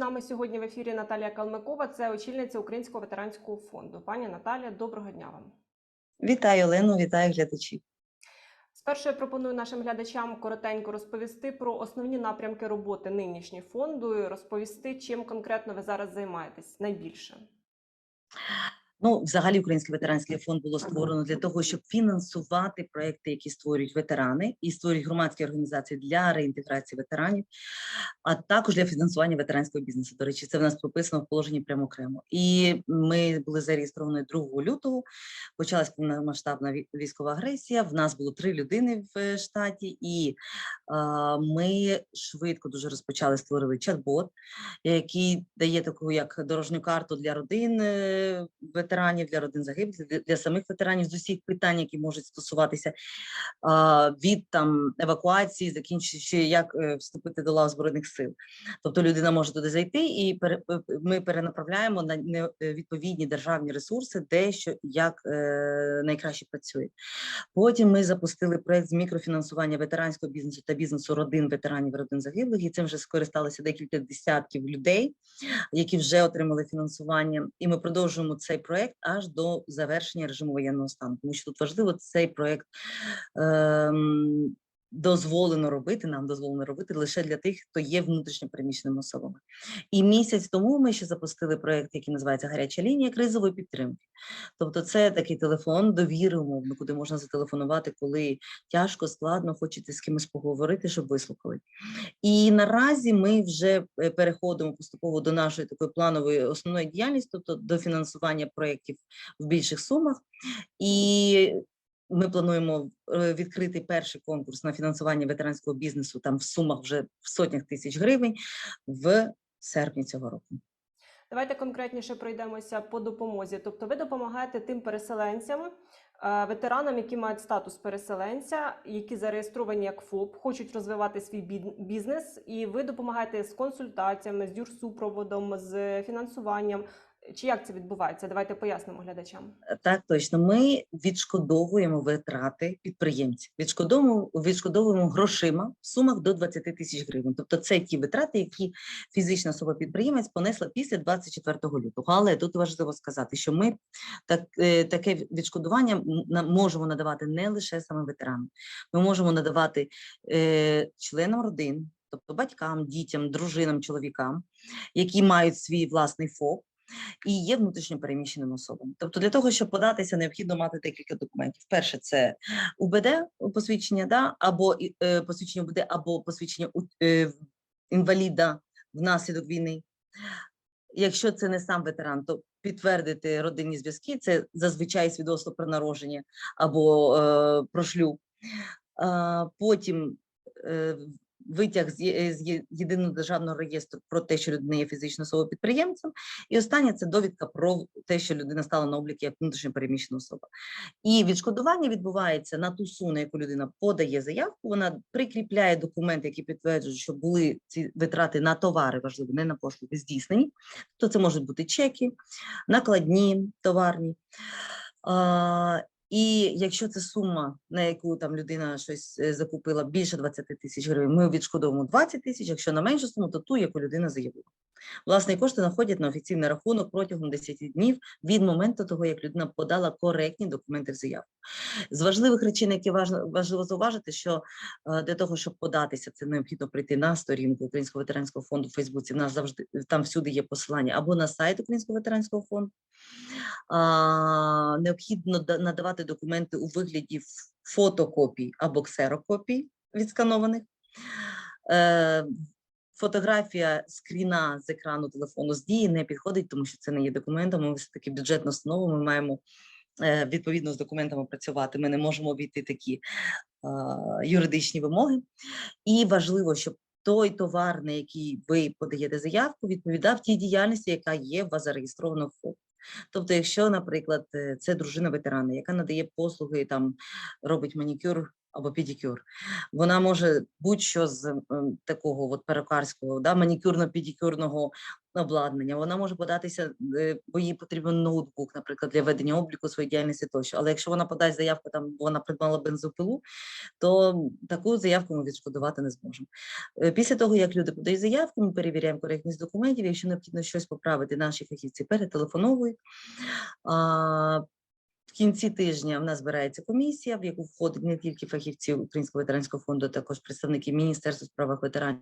нами сьогодні в ефірі Наталія Калмикова, це очільниця Українського ветеранського фонду. Пані Наталія, доброго дня вам. Вітаю Олену, вітаю глядачів. Спершу я пропоную нашим глядачам коротенько розповісти про основні напрямки роботи нинішнього фонду, і розповісти, чим конкретно ви зараз займаєтесь найбільше. Ну, взагалі, Український ветеранський фонд було створено для того, щоб фінансувати проекти, які створюють ветерани, і створюють громадські організації для реінтеграції ветеранів, а також для фінансування ветеранського бізнесу. До речі, це в нас прописано в положенні прямо окремо. І ми були зареєстровані 2 лютого. Почалась повномасштабна військова агресія. В нас було три людини в е, штаті, і а, ми швидко дуже розпочали створили чат-бот, який дає таку як дорожню карту для родин е, ветеранів, для родин загиблих, для, для самих ветеранів з усіх питань, які можуть стосуватися а, від там евакуації, закінчуючи як е, вступити до лав збройних сил. Тобто людина може туди зайти, і пере, ми перенаправляємо на е, відповідні державні ресурси, де що як е, найкраще працює. Потім ми запустили проект з мікрофінансування ветеранського бізнесу та бізнесу родин ветеранів родин загиблих, і цим вже скористалися декілька десятків людей, які вже отримали фінансування. І ми продовжуємо цей проект аж до завершення режиму воєнного стану. Тому що тут важливо цей проект. Ем, Дозволено робити, нам дозволено робити лише для тих, хто є внутрішньо переміщеними особами. І місяць тому ми ще запустили проект, який називається Гаряча лінія кризової підтримки. Тобто, це такий телефон довіри, умовно, куди можна зателефонувати, коли тяжко, складно, хочете з кимось поговорити, щоб вислухали. І наразі ми вже е, переходимо поступово до нашої такої планової основної діяльності, тобто до фінансування проєктів в більших сумах. І ми плануємо е, відкрити перший конкурс на фінансування ветеранського бізнесу там в сумах вже в сотнях тисяч гривень в серпні цього року. Давайте конкретніше пройдемося по допомозі. Тобто, ви допомагаєте тим переселенцям, е, ветеранам, які мають статус переселенця, які зареєстровані як ФОП, хочуть розвивати свій бізнес, і ви допомагаєте з консультаціями, з юрсупроводом, з фінансуванням. Чи як це відбувається? Давайте пояснимо глядачам. Е, Так, точно. Ми відшкодовуємо витрати підприємців. Відшкодовуємо, відшкодовуємо грошима в сумах до 20 тисяч гривень. Тобто це ті витрати, які фізична особа підприємець понесла після 24 лютого. Але тут важливо сказати, що ми так, е, таке відшкодування можемо надавати не лише саме ветеранам. Ми можемо надавати е, членам родин, тобто батькам, дітям, дружинам, чоловікам, які мають свій власний ФОП і є внутрішньо переміщеними особами. Тобто, для того, щоб податися, необхідно мати декілька документів. Перше, це УБД посвідчення, да, або е, посвідчення УБД, або посвідчення е, інваліда внаслідок війни. Якщо це не сам ветеран, то підтвердити родинні зв'язки це зазвичай свідоцтво про народження або е, про шлюб. А, потім е, витяг з, є- єдиного державного реєстру про те, що людина є фізичною особою підприємцем. І останнє це довідка про те, що людина стала на облік як внутрішньо переміщена особа. І відшкодування відбувається на ту суму, на яку людина подає заявку. Вона прикріпляє документи, які підтверджують, що були ці витрати на товари, важливо, не на послуги, здійснені. То це можуть бути чеки, накладні, товарні. І якщо це сума, на яку там людина щось е, закупила більше 20 тисяч гривень, ми відшкодовуємо 20 тисяч, якщо на меншу суму, то ту, яку людина заявила. Власне, кошти знаходять на офіційний рахунок протягом 10 днів від моменту того, як людина подала коректні документи в заявку. З важливих речей, які важливо зауважити, що е, для того, щоб податися, це необхідно прийти на сторінку Українського ветеранського фонду в Фейсбуці. Нас завжди там всюди є посилання або на сайт Українського ветеранського фонду. А, необхідно надавати документи у вигляді фотокопій або ксерокопій відсканованих. Фотографія скріна з екрану телефону з дії не підходить, тому що це не є документом. Ми все таки бюджетна установа. Ми маємо е, відповідно з документами працювати. Ми не можемо обійти такі е, юридичні вимоги. І важливо, щоб той товар, на який ви подаєте заявку, відповідав тій діяльності, яка є у вас зареєстрована в ФОП. Тобто, якщо, наприклад, е, це дружина ветерана, яка надає послуги, там робить манікюр або педикюр, вона може будь-що з такого от перукарського, да, манікюрно-педикюрного обладнання, вона може податися, е, бо їй потрібен ноутбук, наприклад, для ведення обліку своєї діяльності тощо. Але якщо вона подасть заявку, там вона придбала бензопилу, то таку заявку ми відшкодувати не зможемо. Е, Після того, як люди подають заявку, ми перевіряємо коректність документів. Якщо необхідно щось поправити, наші фахівці перетелефоновують. В кінці тижня в нас збирається комісія, в яку входить не тільки фахівці Українського ветеранського фонду, а також представники Міністерства у справах ветеранів.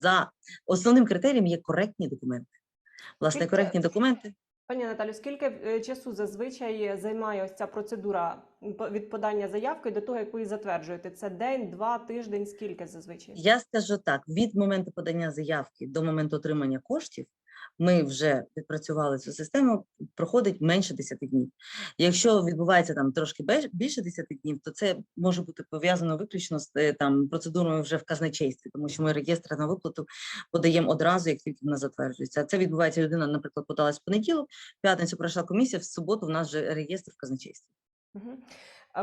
За основним критерієм є коректні документи. Власне, Скільки- коректні документи Пані Наталю, скільки е, часу зазвичай займає ось ця процедура від подання заявки до того, як ви її затверджуєте? Це день, два, тиждень, скільки зазвичай? Я скажу так: від моменту подання заявки до моменту отримання коштів ми вже відпрацювали цю систему, проходить менше 10 днів. Якщо відбувається там трошки більше 10 днів, то це може бути пов'язано виключно з е, там процедурою вже в казначействі, тому що ми реєстр на виплату подаємо одразу, як тільки вона затверджується. Це відбувається людина, наприклад, подалась в понеділок, в п'ятницю пройшла комісія, в суботу в нас вже реєстр в казначействі.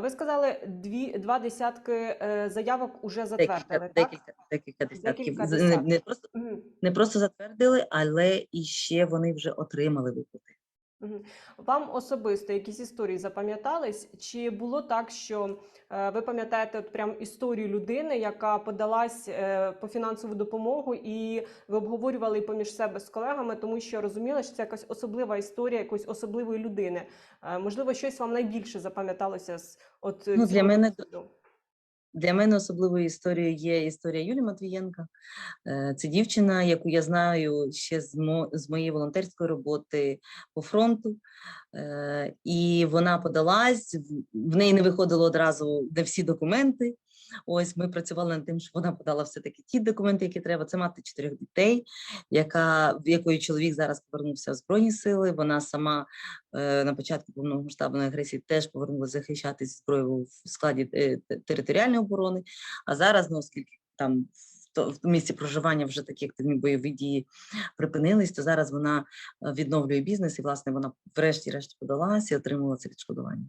Ви сказали, дві, два десятки е, заявок уже Декілька, затвердили, так? декілька, декілька десятків. Декілька З- Не, не просто mm. не просто затвердили, але і ще вони вже отримали виплати. Вам особисто якісь історії запам'ятались? Чи було так, що е, ви пам'ятаєте от прям історію людини, яка подалась е, по фінансову допомогу, і ви обговорювали поміж себе з колегами, тому що розуміли, що це якась особлива історія якоїсь особливої людини? Е, можливо, щось вам найбільше запам'яталося з от Ну, для мене досвіду? Для мене особливою історією є історія Юлії Матвієнка. Е, Це дівчина, яку я знаю ще з, мо, з моєї волонтерської роботи по фронту. Е, І вона подалась, в неї не виходило одразу не всі документи. Ось ми працювали над тим, щоб вона подала все-таки ті документи, які треба. Це мати чотирьох дітей, яка, в якої чоловік зараз повернувся в Збройні сили. Вона сама е, на початку повномасштабної агресії теж повернулася захищати зі зброєю в складі е, територіальної оборони. А зараз, ну оскільки там то- в місці проживання вже такі активні бойові дії припинились, то зараз вона е, відновлює бізнес і власне вона врешті-решт подалася і отримала це відшкодування.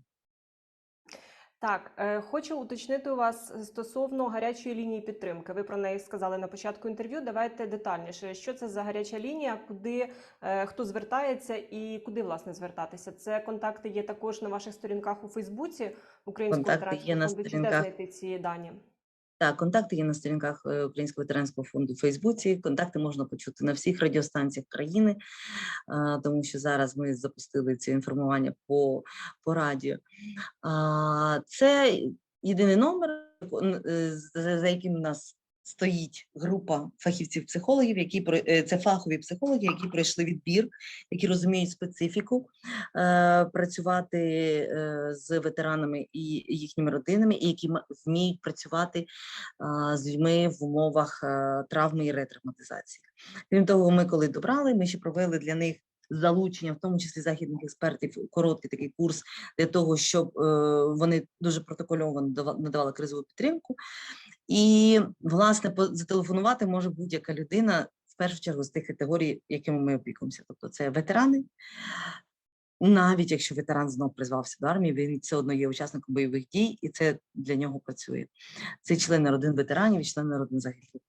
Так, е, хочу уточнити у вас стосовно гарячої лінії підтримки. Ви про неї сказали на початку інтерв'ю. Давайте детальніше. Що це за гаряча лінія? Куди е, хто звертається і куди власне звертатися? Це контакти є також на ваших сторінках у Фейсбуці Українського Контакти є на сторінках. знайти ці дані? Так, контакти є на сторінках е, Українського ветеранського фонду у Фейсбуці. Контакти можна почути на всіх радіостанціях країни, тому що зараз ми запустили це інформування по, по радіо. Це єдиний номер, е, за яким нас стоїть група фахівців-психологів, які е, це фахові психологи, які пройшли відбір, які розуміють специфіку е, працювати е, з ветеранами і їхніми родинами, і які вміють працювати а, з людьми в умовах е, травми і ретравматизації. Крім того, ми коли добрали, ми ще провели для них залучення, в тому числі західних експертів, короткий такий курс для того, щоб е, вони дуже протокольовано дава- надавали кризову підтримку. І, власне, зателефонувати може будь-яка людина в першу чергу з тих категорій, якими ми опікуємося. Тобто це ветерани. Навіть якщо ветеран знов призвався до армії, він все одно є учасником бойових дій, і це для нього працює. Це члени родин ветеранів і члени родин загиблих.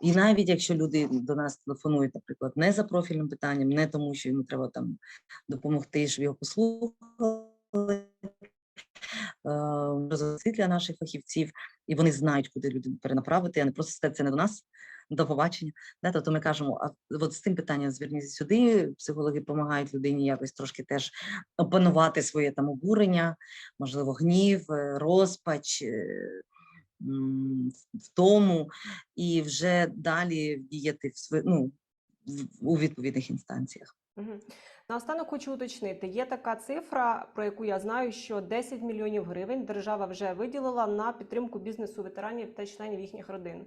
І навіть якщо люди до нас телефонують, наприклад, не за профільним питанням, не тому, що йому треба там допомогти, щоб його послухали. Е, для наших фахівців, і вони знають, куди людину перенаправити, а не просто сказати, це не до нас, до побачення. Да, тобто ми кажемо, а от з тим питанням зверніться сюди. Психологи допомагають людині якось трошки теж опанувати своє там обурення, можливо, гнів, е, розпач, е, втому, і вже далі діяти в ну, у відповідних інстанціях. Наостанок хочу уточнити, є така цифра, про яку я знаю, що 10 мільйонів гривень держава вже виділила на підтримку бізнесу ветеранів та членів їхніх родин.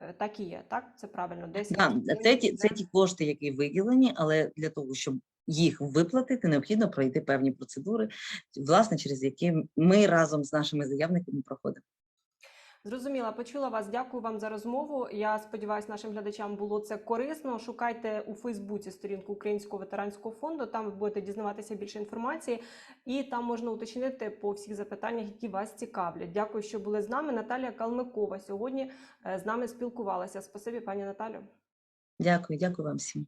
Е, Так і є, так? Це правильно. 10 Да, мільйонів це ті, це ті кошти, які виділені, але для того, щоб їх виплатити, необхідно пройти певні процедури, власне, через які ми разом з нашими заявниками проходимо. Зрозуміла, почула вас. Дякую вам за розмову. Я сподіваюся, нашим глядачам було це корисно. Шукайте у Фейсбуці сторінку Українського ветеранського фонду. Там ви будете дізнаватися більше інформації, і там можна уточнити по всіх запитаннях, які вас цікавлять. Дякую, що були з нами. Наталія Калмикова сьогодні е, з нами спілкувалася. Спасибі, пані Наталю. Дякую, дякую вам всім.